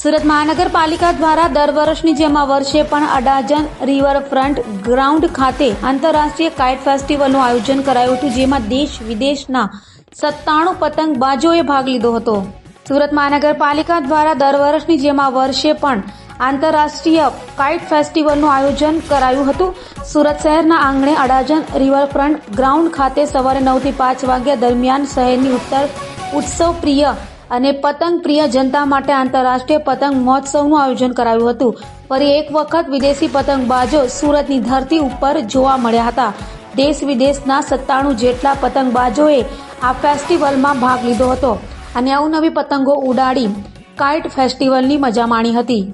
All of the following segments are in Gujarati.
સુરત મહાનગરપાલિકા દ્વારા દર વર્ષની જેમ આ વર્ષે પણ અડાજણ રિવરફ્રન્ટ ગ્રાઉન્ડ ખાતે આંતરરાષ્ટ્રીય કાઇટ ફેસ્ટિવલનું આયોજન કરાયું હતું, જેમાં દેશ વિદેશના સત્તાણું પતંગબાજોએ ભાગ લીધો હતો. સુરત મહાનગરપાલિકા દ્વારા દર વર્ષની જેમ આ વર્ષે પણ આંતરરાષ્ટ્રીય કાઇટ ફેસ્ટિવલનું આયોજન કરાયું હતું. સુરત શહેરના આંગણે અડાજણ રિવરફ્રન્ટ ગ્રાઉન્ડ ખાતે સવારે નવથી પાંચ વાગ્યા દરમિયાન શહેરની ઉત્તર ઉત્સવ પ્રિય અને પતંગ પ્રિય જનતા માટે આંતરરાષ્ટ્રીય પતંગ મહોત્સવનું આયોજન કરાયું હતું. ફરી એક વખત વિદેશી પતંગબાજો સુરતની ધરતી ઉપર જોવા મળ્યા હતા. દેશ વિદેશના સત્તાણું જેટલા પતંગબાજોએ આ ફેસ્ટિવલમાં ભાગ લીધો હતો અને અવનવી પતંગો ઉડાડી કાઇટ ફેસ્ટિવલની મજા માણી હતી.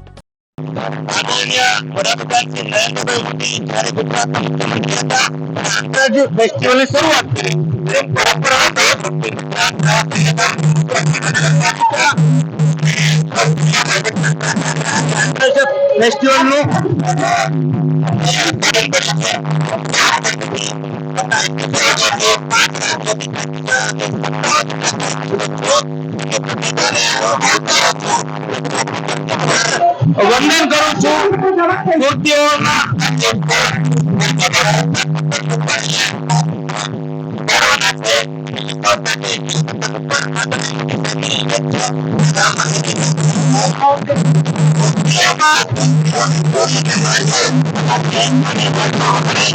నెక్స్ట్ వాళ్ళు Thank you. મોદી જ્યારે ગુજરાતના મુખ્યમંત્રી હતા ત્યારે જે ફેસ્ટિવલની શરૂઆત કરી એ પરંપરાગત રીતે ગુજરાતના ફેસ્ટિવલનું વંદન કરું છું મૂર્તિઓના અને આ જ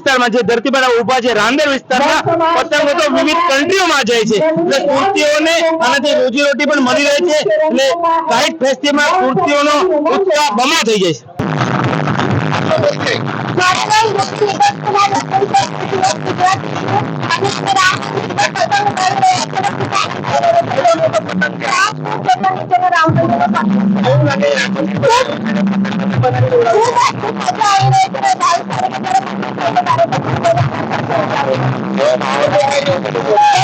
વિસ્તારમાં જે ધરતી પર ઊભા છે રાંદેર વિસ્તારમાં પતંગો તો વિવિધ કન્ટ્રીઓમાં જાય છે. એટલે કુર્તીઓને આનાથી રોજીરોટી પણ મળી રહે છે. એટલે કાઇટ ફેસ્ટિવલમાં કુર્તીઓનો ઉત્સાહ બમા થઈ જાય છે.